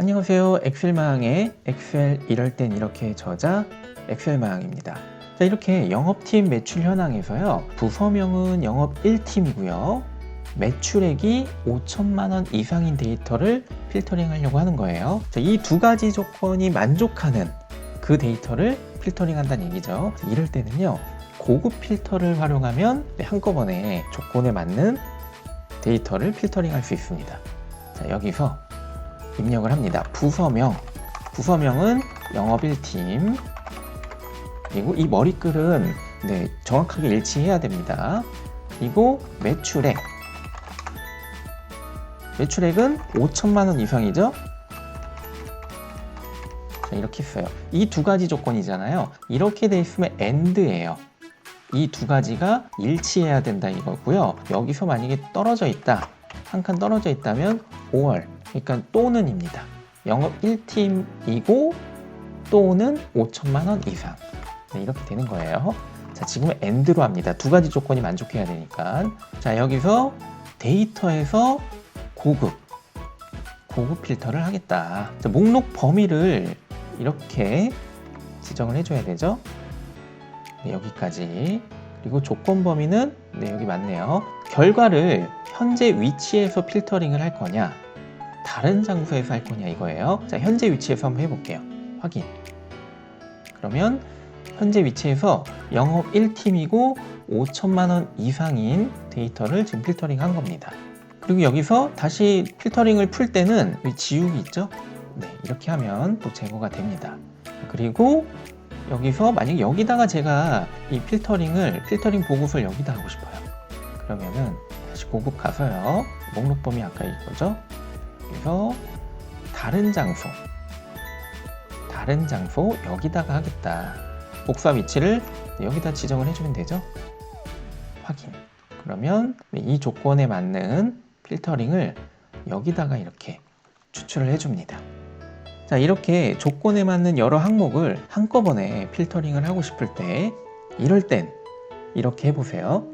안녕하세요. 엑셀망의 엑셀 이럴 땐 이렇게 저자 엑셀망입니다. 자, 이렇게 영업팀 매출 현황에서요. 부서명은 영업 1팀이고요. 매출액이 5천만 원 이상인 데이터를 필터링 하려고 하는 거예요. 이 두 가지 조건이 만족하는 그 데이터를 필터링 한다는 얘기죠. 자, 이럴 때는요. 고급 필터를 활용하면 네, 한꺼번에 조건에 맞는 데이터를 필터링 할 수 있습니다. 자, 여기서 입력을 합니다. 부서명. 부서명은 영업 1팀. 그리고 이 머리글은 네, 정확하게 일치해야 됩니다. 그리고 매출액. 매출액은 5천만 원 이상이죠? 자, 이렇게 써요. 이 두 가지 조건이잖아요. 이렇게 돼 있으면 AND예요. 이 두 가지가 일치해야 된다 이거고요. 여기서 만약에 떨어져 있다. 한 칸 떨어져 있다면 5월. 그러니까 또는입니다. 영업 1팀이고 또는 5천만 원 이상. 네, 이렇게 되는 거예요. 자, 지금은 AND로 합니다. 두 가지 조건이 만족해야 되니까. 자, 여기서 데이터에서 고급, 고급 필터를 하겠다. 자, 목록 범위를 이렇게 지정을 해줘야 되죠. 네, 여기까지. 그리고 조건 범위는 네, 여기 맞네요. 결과를 현재 위치에서 필터링을 할 거냐, 다른 장소에서 할 거냐 이거예요. 자, 현재 위치에서 한번 해볼게요. 확인. 그러면 현재 위치에서 영업 1팀이고 5천만 원 이상인 데이터를 지금 필터링 한 겁니다. 그리고 여기서 다시 필터링을 풀 때는 이 지우기 있죠? 네, 이렇게 하면 또 제거가 됩니다. 그리고 여기서 만약 여기다가 제가 이 필터링을 필터링 보고서를 여기다 하고 싶어요. 그러면은 다시 고급 가서요. 목록 범위 아까 이거죠? 그래서 다른 장소 다른 장소 여기다가 하겠다. 복사 위치를 여기다 지정을 해주면 되죠. 확인. 그러면 이 조건에 맞는 필터링을 여기다가 이렇게 추출을 해줍니다. 자, 이렇게 조건에 맞는 여러 항목을 한꺼번에 필터링을 하고 싶을 때 이럴 땐 이렇게 해보세요.